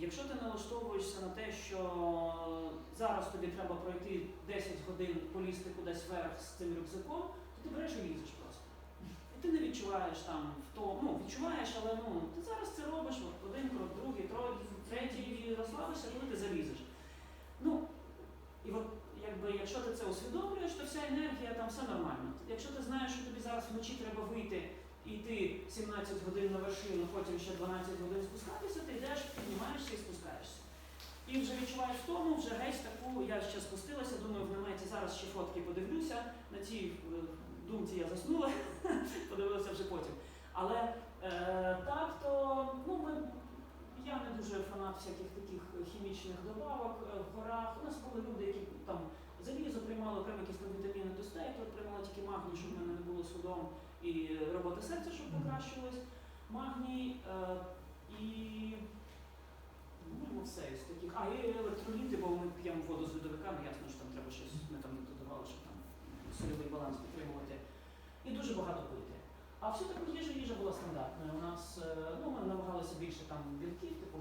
Якщо ти налаштовуєшся на те, що зараз тобі треба пройти 10 годин полізти кудись вверх з цим рюкзаком, то ти береш і лізеш просто. І ти не відчуваєш там в то, ну відчуваєш, але ну ти зараз це робиш, от один крок, другий, третій, розслабишся, коли ти залізеш. Ну, і от якби якщо ти це усвідомлюєш, то вся енергія там все нормально. Якщо ти знаєш, що тобі зараз вночі треба вийти і ти 17 годин на вершину, потім ще 12 годин спускатися, ти йдеш, піднімаєшся і спускаєшся. І вже відчуваєш в тому, вже геть таку, я ще спустилася, думаю, в наметі зараз ще фотки подивлюся. На цій е, думці я заснула, подивилася вже потім. Але е, так, то ну, ми, я не дуже фанат всяких таких хімічних добавок е, в горах. У нас були люди, які там залізо приймали окремо якісь там вітаміни до стейку, приймала тільки магній, щоб в мене не було судом, і робота серця, щоб покращилась. Магній е, ну, із таких. А, і електроліти, бо ми п'ємо воду з льодовиками, ясно, що там треба щось, ми там не додавали, щоб там сольовий баланс підтримувати. І дуже багато пити. А все таку їжа, їжа була стандартною. У нас е, ну, ми намагалися більше там білків, типу